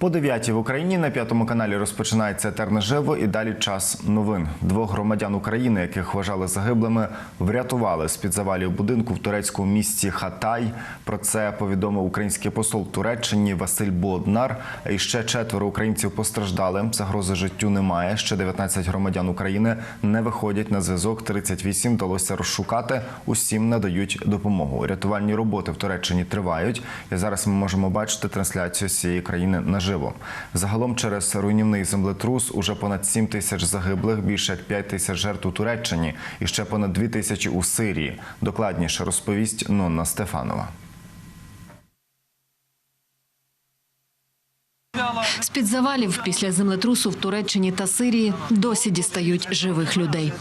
По 9 в Україні на п'ятому каналі розпочинається тернеживо і далі час новин. Двох громадян України, яких вважали загиблими, врятували з під завалів будинку в турецькому місті Хатай. Про це повідомив український посол Туреччині Василь Боднар. І ще четверо українців постраждали. Загрози життю немає. Ще 19 громадян України не виходять на зв'язок. 38 вдалося розшукати. Усім надають допомогу. Рятувальні роботи в Туреччині тривають. І зараз ми можемо бачити трансляцію з цієї країни на живо наживо. Загалом через руйнівний землетрус уже понад 7 тисяч загиблих, більше як 5 тисяч жертв у Туреччині і ще понад 2 тисячі у Сирії. Докладніше розповість Нонна Стефанова. З під завалів після землетрусу в Туреччині та Сирії досі дістають живих людей.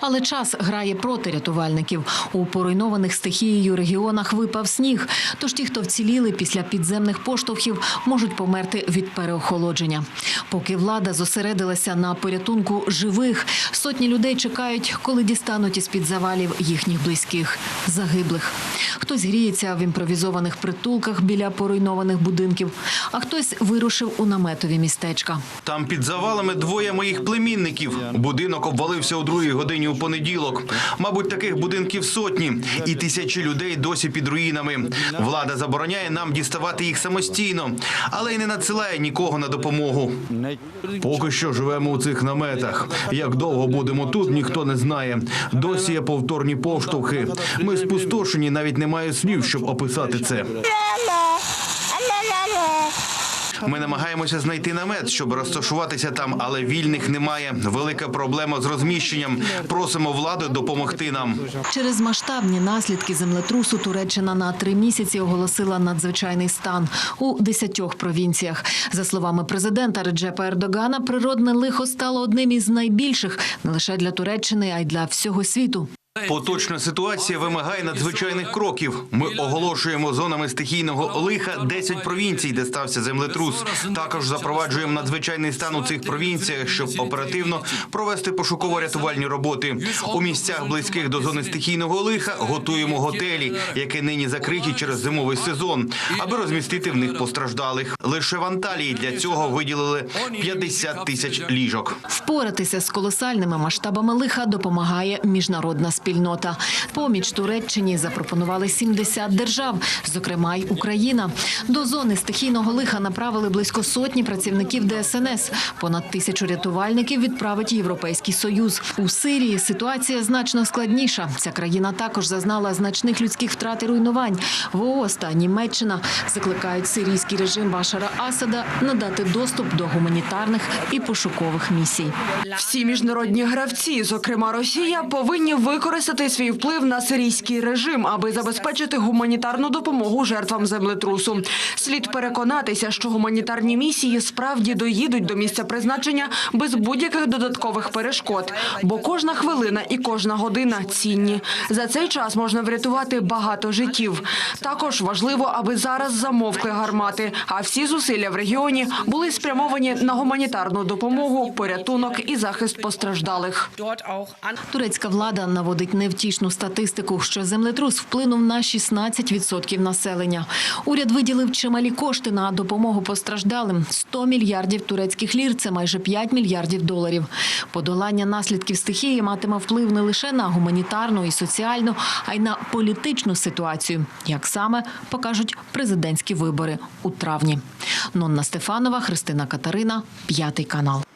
Але час грає проти рятувальників. У поруйнованих стихією регіонах випав сніг. Тож ті, хто вціліли після підземних поштовхів, можуть померти від переохолодження. Поки влада зосередилася на порятунку живих, сотні людей чекають, коли дістануть із під завалів їхніх близьких, загиблих. Хтось гріється в імпровізованих притулках біля поруйнованих будинків, а хтось вирушив у наметові містечка. Там під завалами двоє моїх племінників. Будинок обвалився у другій годині у понеділок. Мабуть, таких будинків сотні, і тисячі людей досі під руїнами. Влада забороняє нам діставати їх самостійно, але й не надсилає нікого на допомогу. Поки що живемо у цих наметах. Як довго будемо тут, ніхто не знає. Досі є повторні поштовхи. Ми спустошені, навіть немає слів, щоб описати це. Ми намагаємося знайти намет, щоб розташуватися там, але вільних немає. Велика проблема з розміщенням. Просимо влади допомогти нам. Через масштабні наслідки землетрусу Туреччина на три місяці оголосила надзвичайний стан у десятьох провінціях. За словами президента Реджепа Ердогана, природне лихо стало одним із найбільших не лише для Туреччини, а й для всього світу. Поточна ситуація вимагає надзвичайних кроків. Ми оголошуємо зонами стихійного лиха 10 провінцій, де стався землетрус. Також запроваджуємо надзвичайний стан у цих провінціях, щоб оперативно провести пошуково-рятувальні роботи. У місцях близьких до зони стихійного лиха готуємо готелі, які нині закриті через зимовий сезон, аби розмістити в них постраждалих. Лише в Анталії для цього виділили 50 тисяч ліжок. Впоратися з колосальними масштабами лиха допомагає міжнародна співпраця спільнота. Поміч Туреччині запропонували 70 держав, зокрема й Україна. До зони стихійного лиха направили близько сотні працівників ДСНС. Понад тисячу рятувальників відправить Європейський союз. У Сирії ситуація значно складніша. Ця країна також зазнала значних людських втрат і руйнувань. ООС та Німеччина закликають сирійський режим Башара Асада надати доступ до гуманітарних і пошукових місій. Всі міжнародні гравці, зокрема Росія, повинні виконати використати свій вплив на сирійський режим, аби забезпечити гуманітарну допомогу жертвам землетрусу. Слід переконатися, що гуманітарні місії справді доїдуть до місця призначення без будь-яких додаткових перешкод, бо кожна хвилина і кожна година цінні. За цей час можна врятувати багато життів. Також важливо, аби зараз замовкли гармати, а всі зусилля в регіоні були спрямовані на гуманітарну допомогу, порятунок і захист постраждалих. Турецька влада наводить наводить невтішну статистику, що землетрус вплинув на 16% населення. Уряд виділив чималі кошти на допомогу постраждалим 100 мільярдів турецьких лір це майже 5 мільярдів доларів. Подолання наслідків стихії матиме вплив не лише на гуманітарну і соціальну, а й на політичну ситуацію, як саме покажуть президентські вибори у травні. Нонна Стефанова, Христина Катерина, п'ятий канал.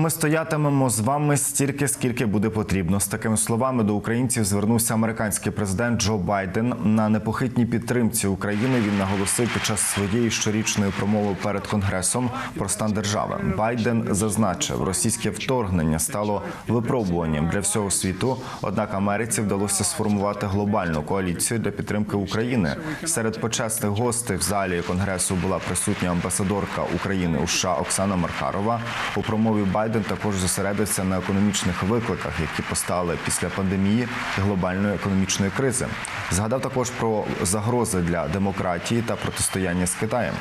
Ми стоятимемо з вами стільки, скільки буде потрібно. З такими словами до українців звернувся американський президент Джо Байден на непохитній підтримці України. Він наголосив під час своєї щорічної промови перед конгресом про стан держави. Байден зазначив, російське вторгнення стало випробуванням для всього світу. Однак Америці вдалося сформувати глобальну коаліцію для підтримки України. Серед почесних гостей в залі конгресу була присутня амбасадорка України у США Оксана Маркарова. У промові Байден Байден також зосередився на економічних викликах, які постали після пандемії глобальної економічної кризи. Згадав також про загрози для демократії та протистояння з Китаєм.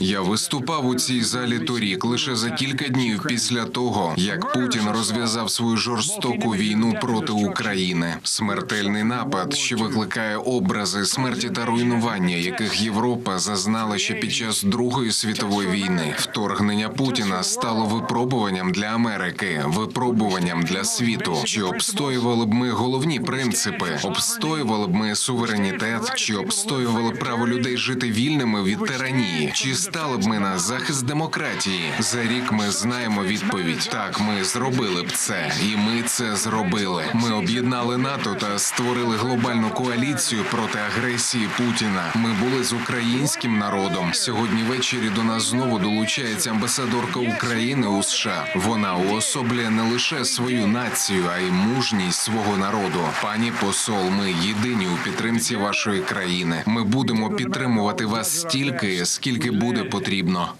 Я виступав у цій залі торік лише за кілька днів після того, як Путін розв'язав свою жорстоку війну проти України. Смертельний напад, що викликає образи смерті та руйнування, яких Європа зазнала ще під час Другої світової війни. Вторгнення Путіна стало випробуванням для Америки, випробуванням для світу. Чи обстоювали б ми головні принципи? Обстоювали б ми суверенітет? Чи обстоювали право людей жити вільними від тиранії? Чи стали б ми на захист демократії? За рік ми знаємо відповідь. Так, ми зробили б це, і ми це зробили. Ми об'єднали НАТО та створили глобальну коаліцію проти агресії Путіна. Ми були з українським народом. Сьогодні ввечері до нас знову долучається амбасадорка України у США. Вона уособлює не лише свою націю, а й мужність свого народу. Пані посол, ми єдині у підтримці вашої країни. Ми будемо підтримувати вас стільки, скільки буде потрібно.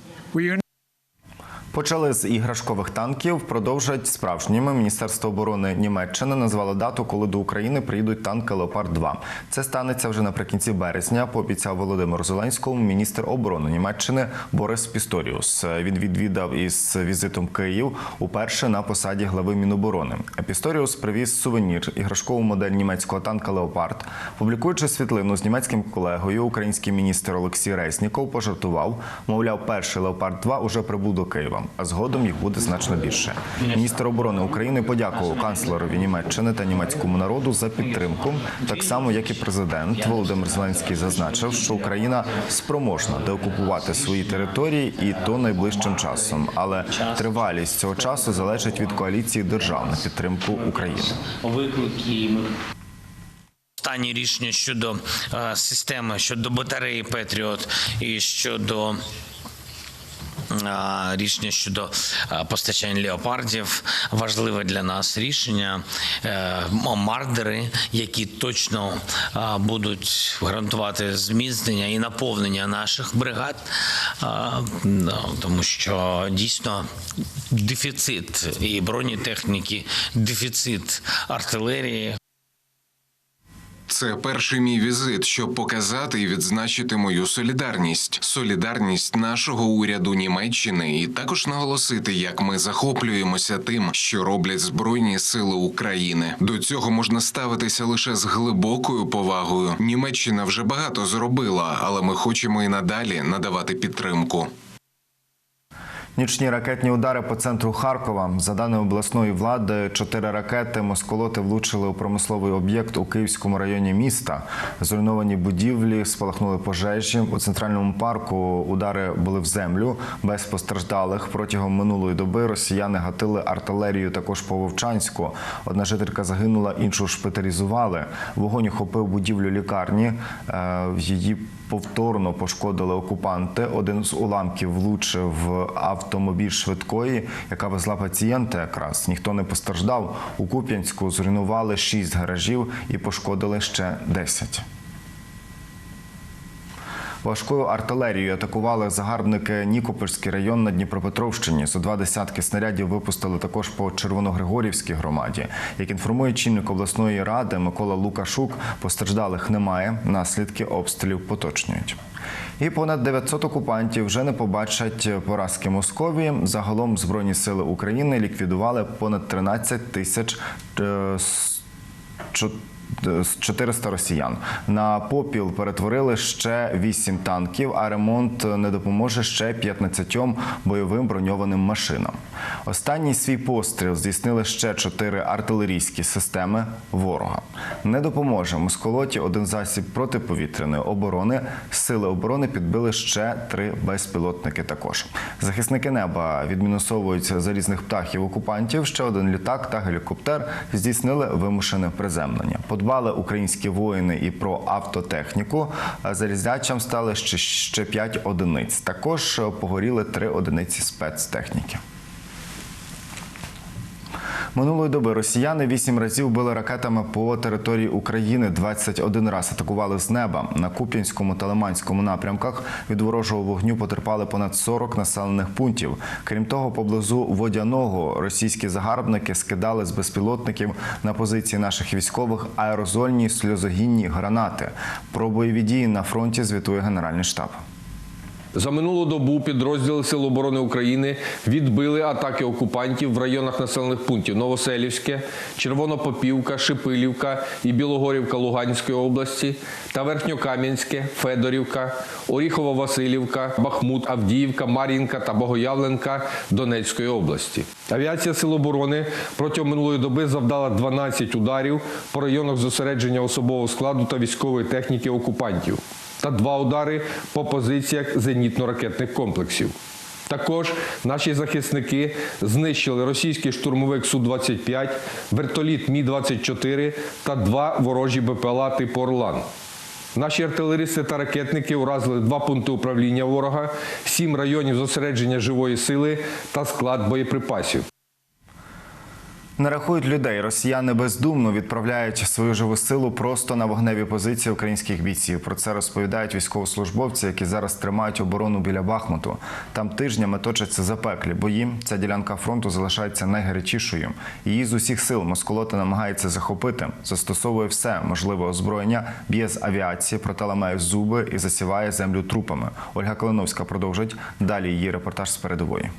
Почали з іграшкових танків, продовжать справжніми. Міністерство оборони Німеччини назвало дату, коли до України приїдуть танки Леопард 2 Це станеться вже наприкінці березня. Пообіцяв Володимиру Зеленському міністр оборони Німеччини Борис Пісторіус. Він відвідав із візитом Київ уперше на посаді глави Міноборони. Пісторіус привіз сувенір іграшкову модель німецького танка Леопард. Публікуючи світлину з німецьким колегою, український міністр Олексій Резніков пожартував. Мовляв, перший Леопард 2 уже прибув до Києва, а згодом їх буде значно більше. Міністр оборони України подякував канцлерові Німеччини та німецькому народу за підтримку, так само як і президент Володимир Зеленський зазначив, що Україна спроможна деокупувати свої території і то найближчим часом. Але тривалість цього часу залежить від коаліції держав на підтримку України. виклики. Останні рішення щодо е, системи, щодо батареї Петріот і щодо. Рішення щодо постачання леопардів важливе для нас рішення. Е, Мардери, які точно будуть гарантувати зміцнення і наповнення наших бригад, тому що дійсно дефіцит і бронетехніки, дефіцит артилерії. Це перший мій візит, щоб показати і відзначити мою солідарність, солідарність нашого уряду Німеччини, і також наголосити, як ми захоплюємося тим, що роблять збройні сили України. До цього можна ставитися лише з глибокою повагою. Німеччина вже багато зробила, але ми хочемо і надалі надавати підтримку. Нічні ракетні удари по центру Харкова. За даними обласної влади, чотири ракети москолоти влучили у промисловий об'єкт у Київському районі міста. Зруйновані будівлі, спалахнули пожежі. У центральному парку удари були в землю без постраждалих. Протягом минулої доби росіяни гатили артилерію також по Вовчанську. Одна жителька загинула, іншу шпиталізували. Вогонь охопив будівлю лікарні. Е, В її повторно пошкодили окупанти. Один з уламків влучив автомобіль швидкої, яка везла пацієнта. Якраз ніхто не постраждав. У Куп'янську зруйнували шість гаражів і пошкодили ще 10. Важкою артилерією атакували загарбники Нікопольський район на Дніпропетровщині. Зо два десятки снарядів випустили також по Червоногригорівській громаді. Як інформує чинник обласної ради Микола Лукашук, постраждалих немає. Наслідки обстрілів поточнюють. І понад 900 окупантів вже не побачать поразки Московії. Загалом збройні сили України ліквідували понад 13 тисяч е, с- чо- з 400 росіян. На попіл перетворили ще 8 танків, а ремонт не допоможе ще 15 бойовим броньованим машинам. Останній свій постріл здійснили ще 4 артилерійські системи ворога. Не допоможе москолоті один засіб протиповітряної оборони. Сили оборони підбили ще три безпілотники. Також захисники неба відмінусовують залізних птахів окупантів. Ще один літак та гелікоптер здійснили вимушене приземлення. Подбали українські воїни і про автотехніку. А Залізячам стали ще, 5 одиниць. Також е, погоріли 3 одиниці спецтехніки. Минулої доби росіяни вісім разів били ракетами по території України. 21 раз атакували з неба. На Куп'янському та Лиманському напрямках від ворожого вогню потерпали понад 40 населених пунктів. Крім того, поблизу водяного російські загарбники скидали з безпілотників на позиції наших військових аерозольні сльозогінні гранати. Про бойові дії на фронті звітує Генеральний штаб. За минулу добу підрозділи Сил оборони України відбили атаки окупантів в районах населених пунктів Новоселівське, Червонопопівка, Шипилівка і Білогорівка Луганської області та Верхньокам'янське, Федорівка, Оріхово-Василівка, Бахмут, Авдіївка, Мар'їнка та Богоявленка Донецької області. Авіація Сил оборони протягом минулої доби завдала 12 ударів по районах зосередження особового складу та військової техніки окупантів та два удари по позиціях зенітно-ракетних комплексів. Також наші захисники знищили російський штурмовик Су-25, вертоліт Мі-24 та два ворожі БПЛА типу Орлан. Наші артилеристи та ракетники уразили два пункти управління ворога, сім районів зосередження живої сили та склад боєприпасів. Не рахують людей. Росіяни бездумно відправляють свою живу силу просто на вогневі позиції українських бійців. Про це розповідають військовослужбовці, які зараз тримають оборону біля Бахмуту. Там тижнями точаться запеклі бої. Ця ділянка фронту залишається найгарячішою. Її з усіх сил москолоти намагається захопити. Застосовує все можливе озброєння, б'є з авіації, проте ламає зуби і засіває землю трупами. Ольга Калиновська продовжить далі її репортаж з передової.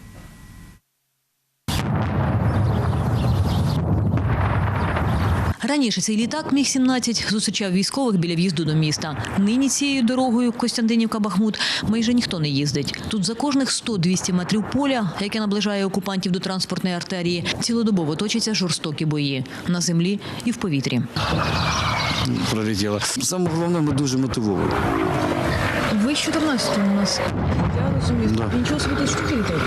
Раніше цей літак Міг-17 зустрічав військових біля в'їзду до міста. Нині цією дорогою Костянтинівка-Бахмут майже ніхто не їздить. Тут за кожних 100-200 метрів поля, яке наближає окупантів до транспортної артерії, цілодобово точаться жорстокі бої на землі і в повітрі. пролетіло. Саме головне, ми дуже мотивовані. Ви з 14 у нас. Я розумію. Да. Нічого собі тут штуки літають.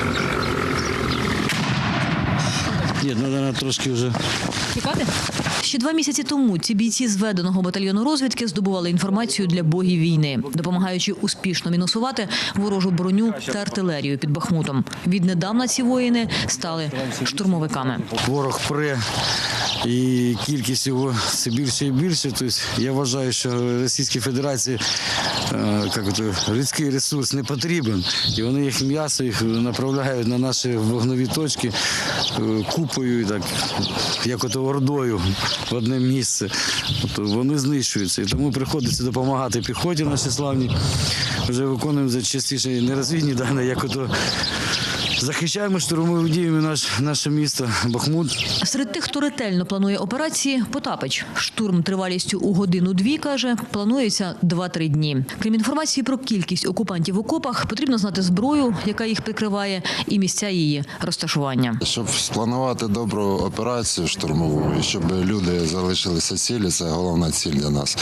Ні, треба трошки вже Тікати? Ще два місяці тому ці бійці зведеного батальйону розвідки здобували інформацію для богів війни, допомагаючи успішно мінусувати ворожу броню та артилерію під Бахмутом. Віднедавна ці воїни стали штурмовиками. ворог пре і кількість його все більше і більше. Тобто я вважаю, що Російській Федерації е, людський ресурс не потрібен. І вони їх м'ясо їх направляють на наші вогнові точки е, купою, так, як ото ордою в одне місце. От вони знищуються. І тому приходиться допомагати піхоті нашій славній. Вже виконуємо за частіше не розвідні дані, як ото захищаємо штурмовими діями наш, наше місто Бахмут. Серед тих, хто ретельно планує операції, Потапич. Штурм тривалістю у годину-дві, каже, планується 2-3 дні. Крім інформації про кількість окупантів в окопах, потрібно знати зброю, яка їх прикриває, і місця її розташування. Щоб спланувати добру операцію штурмову, і щоб люди залишилися цілі, це головна ціль для нас.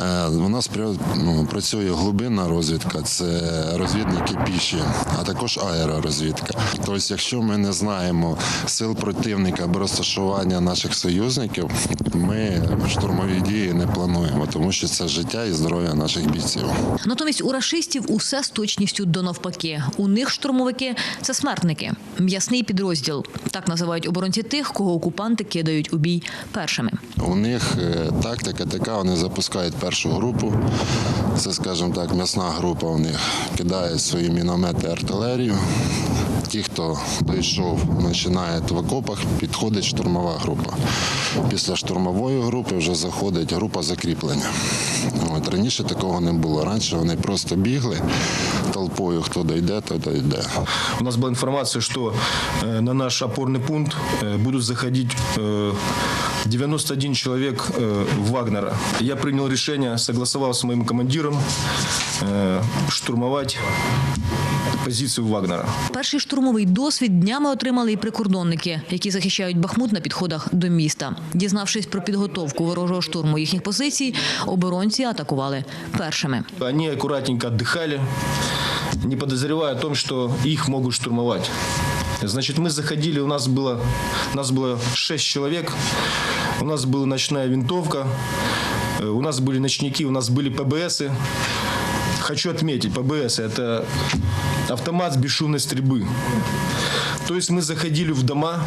Е, У нас ну, працює глибинна розвідка, це розвідники піші, а також аеророзвідка. Тобто, якщо ми не знаємо сил противника або розташування наших союзників, ми штурмові дії не плануємо, тому що це життя і здоров'я наших бійців. Натомість у рашистів усе з точністю до навпаки. У них штурмовики це смертники, м'ясний підрозділ. Так називають оборонці тих, кого окупанти кидають у бій першими. У них е, тактика така, вони запускають першу групу. Це, скажімо так, м'ясна група у них кидає свої міномети артилерію. Ті, хто дійшов, починає в окопах, підходить штурмова група. Після штурмової групи вже заходить група закріплення. От, раніше такого не було. Раніше вони просто бігли толпою, хто дойде, то дойде. У нас была информация, что э, на наш опорный пункт э, будут заходить э, 91 человек э, Вагнера. Я принял решение, согласовал с моим командиром э, штурмовать позицию Вагнера. Перший штурмовий досвід днями отримали і прикордонники, які захищають Бахмут на підходах до міста. Дізнавшись про підготовку ворожого штурму їхніх позицій, оборонці атакували першими. Они аккуратненько отдыхали, не подозревая о том, что их могут штурмовать. Значит, мы заходили, у нас было, нас было 6 человек, у нас была ночная винтовка, э, у нас были ночники, у нас были ПБСы. Хочу отметить, ПБС – это автомат с бесшумной стрельбы. То есть мы заходили в дома,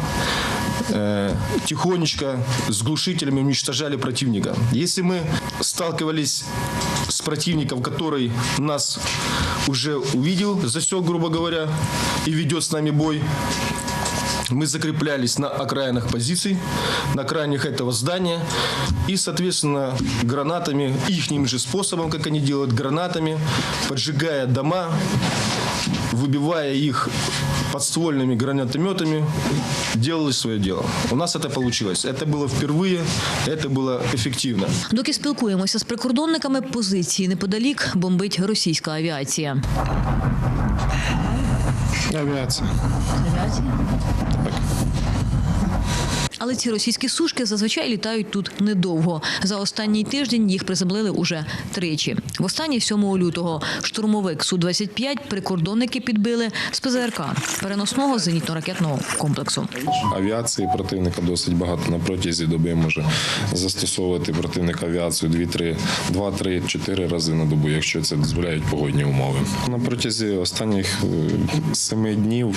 э, тихонечко с глушителями уничтожали противника. Если мы сталкивались с противником, который нас уже увидел, засек, грубо говоря, и ведет с нами бой, мы закреплялись на окраинах позиций, на окраинах этого здания. И, соответственно, гранатами, их же способом, как они делают, гранатами, поджигая дома, выбивая их подствольными гранатометами, делали свое дело. У нас это получилось. Это было впервые, это было эффективно. Доки спілкуємося з прикордонниками, позиції неподалік бомбить російська авіація. Авіація. Але ці російські сушки зазвичай літають тут недовго. За останній тиждень їх приземлили уже тричі. Востаннє 7 лютого штурмовик Су-25 прикордонники підбили з ПЗРК переносного зенітно-ракетного комплексу. Авіації противника досить багато. На протязі доби може застосовувати противник авіацію 2-3, 2-3, 4 рази на добу, якщо це дозволяють погодні умови. На протязі останніх е, семи днів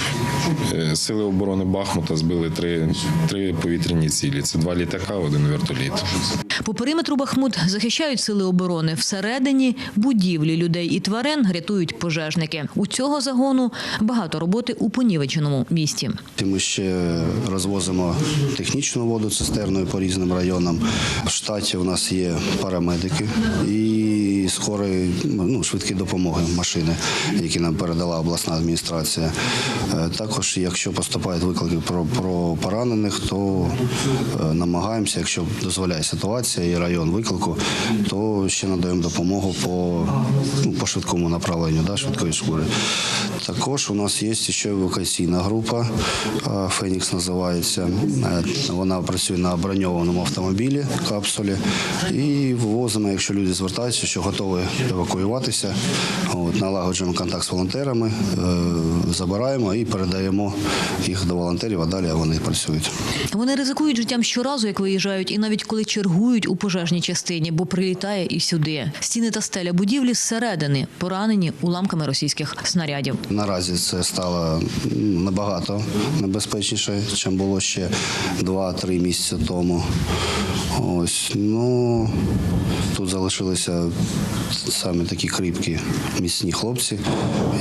е, сили оборони Бахмута збили три, три повітряні цілі. Це два літака, один вертоліт. По периметру Бахмут захищають сили оборони. Всередині будівлі людей і тварин рятують пожежники. У цього загону багато роботи у понівеченому місті. Ми ще розвозимо технічну воду цистерною по різним районам. В штаті у нас є парамедики і скорі, ну, швидкі допомоги машини, які нам передала обласна адміністрація. Е, Також, якщо поступають виклики про, про поранених, то е, намагаємося, якщо дозволяє ситуація і район виклику, то ще надаємо допомогу по, ну, по швидкому направленню да, швидкої шкури. Також у нас є ще евакуаційна група, е, Фенікс називається. Вона працює на броньованому автомобілі, капсулі. І вивозимо, якщо люди звертаються, що готові евакуюватися. От, налагоджуємо контакт з волонтерами, е, забираємо і передаємо їх до волонтерів, а далі вони працюють. Вони ризикують життям щоразу, як виїжджають, і навіть коли чергують у пожежній частині, бо прилітає і сюди. Стіни та стеля будівлі зсередини поранені уламками російських снарядів. Наразі це стало набагато небезпечніше, ніж було ще 2-3 місяці тому. Ось ну тут залишилися саме такі кріпкі міцні хлопці,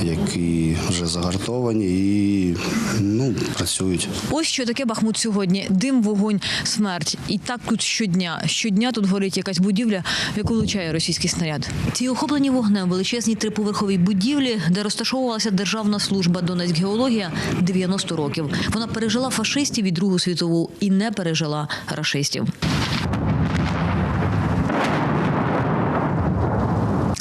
які вже загартовані і ну, працюють. Ось що таке Бахмут сьогодні. Дим, вогонь, смерть. І так тут щодня. Щодня тут горить якась будівля, в яку влучає російський снаряд. Ці охоплені вогнем величезній триповерховій будівлі, де розташовувалася державна служба Донецькгеологія 90 років. Вона пережила фашистів і Другу світову і не пережила рашистів.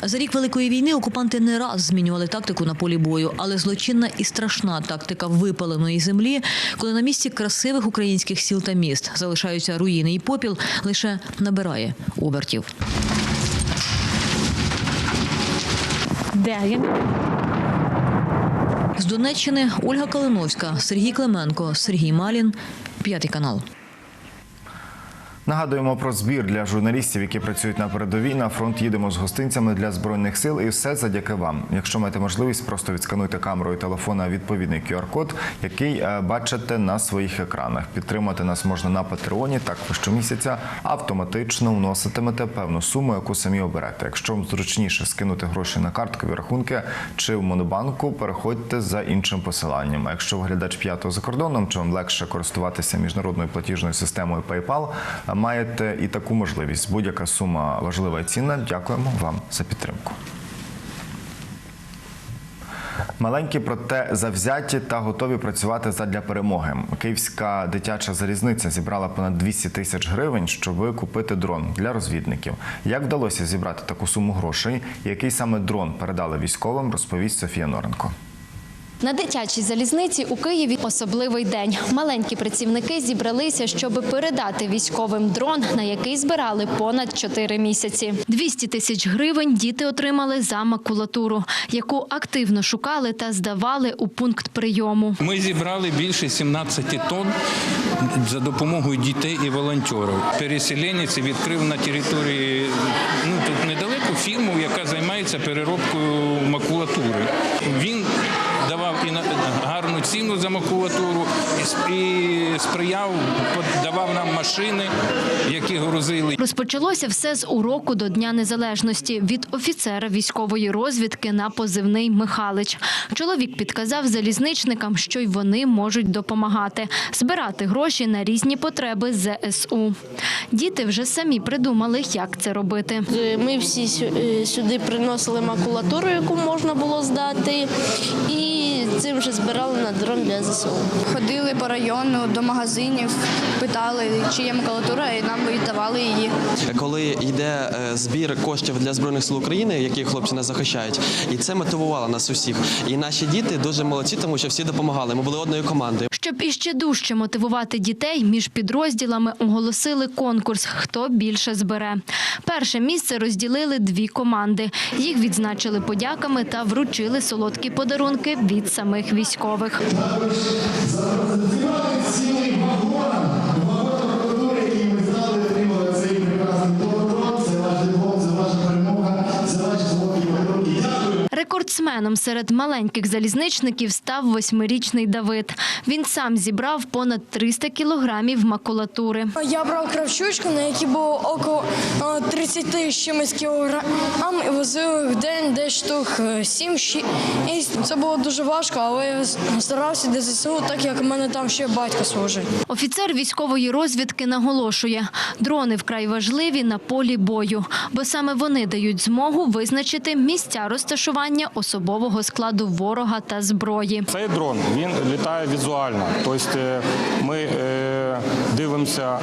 За рік великої війни окупанти не раз змінювали тактику на полі бою, але злочинна і страшна тактика випаленої землі, коли на місці красивих українських сіл та міст залишаються руїни і попіл, лише набирає обертів. З Донеччини Ольга Калиновська, Сергій Клименко, Сергій Малін, п'ятий канал. Нагадуємо про збір для журналістів, які працюють на передовій. На фронт їдемо з гостинцями для збройних сил, і все завдяки вам. Якщо маєте можливість, просто відскануйте камерою телефона відповідний QR-код, який е, бачите на своїх екранах. Підтримати нас можна на Патреоні. Так ви щомісяця автоматично вноситимете певну суму, яку самі оберете. Якщо вам зручніше скинути гроші на карткові рахунки чи в монобанку, переходьте за іншим посиланням. А якщо ви глядач п'ятого за кордоном, чи вам легше користуватися міжнародною платіжною системою PayPal, маєте і таку можливість. Будь-яка сума важлива і цінна. Дякуємо вам за підтримку. Маленькі, проте завзяті та готові працювати задля перемоги. Київська дитяча залізниця зібрала понад 200 тисяч гривень, щоб купити дрон для розвідників. Як вдалося зібрати таку суму грошей? Який саме дрон передали військовим, розповість Софія Норенко. На дитячій залізниці у Києві особливий день. Маленькі працівники зібралися, щоб передати військовим дрон, на який збирали понад 4 місяці. 200 тисяч гривень діти отримали за макулатуру, яку активно шукали та здавали у пункт прийому. Ми зібрали більше 17 тонн за допомогою дітей і волонтерів. Переселенець відкрив на території ну тут недалеко фірму, яка займається переробкою макулатури. Він ціну за макулатуру і, сприяв, давав нам машини, які грузили. Розпочалося все з уроку до Дня Незалежності від офіцера військової розвідки на позивний Михалич. Чоловік підказав залізничникам, що й вони можуть допомагати збирати гроші на різні потреби ЗСУ. Діти вже самі придумали, як це робити. Ми всі сю- е, сюди приносили макулатуру, яку можна було здати, і цим вже збирали на дрон для ЗСУ. Ходили по району до магазинів, питали, чи є макулатура, і нам віддавали її. коли йде е, збір коштів для збройних сил України, які хлопці нас захищають, і це мотивувало нас усіх. І наші діти дуже молодці, тому що всі допомагали. Ми були одною командою. Щоб іще дужче мотивувати дітей, між підрозділами оголосили конкурс «Хто більше збере». Перше місце розділили дві команди. Їх відзначили подяками та вручили солодкі подарунки від самих військових. Рекордсменом серед маленьких залізничників став восьмирічний Давид. Він сам зібрав понад 300 кілограмів макулатури. Я брав кравчучку, на якій було около е, 30 чимось кілограм, і возив в день десь штук 7 І це було дуже важко, але я старався для ЗСУ, так як в мене там ще батько служить. Офіцер військової розвідки наголошує, дрони вкрай важливі на полі бою, бо саме вони дають змогу визначити місця розташування особового складу ворога та зброї. Цей дрон він літає візуально. Тобто е, ми е, дивимося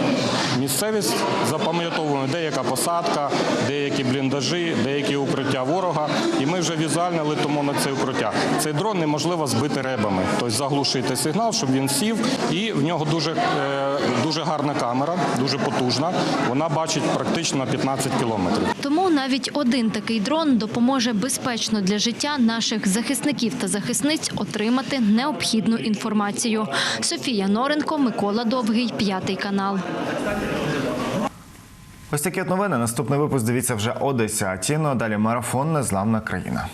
місцевість, запам'ятовуємо, де яка посадка, деякі бліндажі, деякі укриття ворога. І ми вже візуально летимо на це укриття. Цей дрон неможливо збити ребами, тобто заглушити сигнал, щоб він сів. І в нього дуже, е, дуже гарна камера, дуже потужна. Вона бачить практично 15 кілометрів. Тому навіть один такий дрон допоможе безпечно для життя наших захисників та захисниць отримати необхідну інформацію. Софія Норенко, Микола Довгий, п'ятий канал. Ось такі от новини. Наступний випуск дивіться вже о 10 Ну а далі марафон Незламна країна.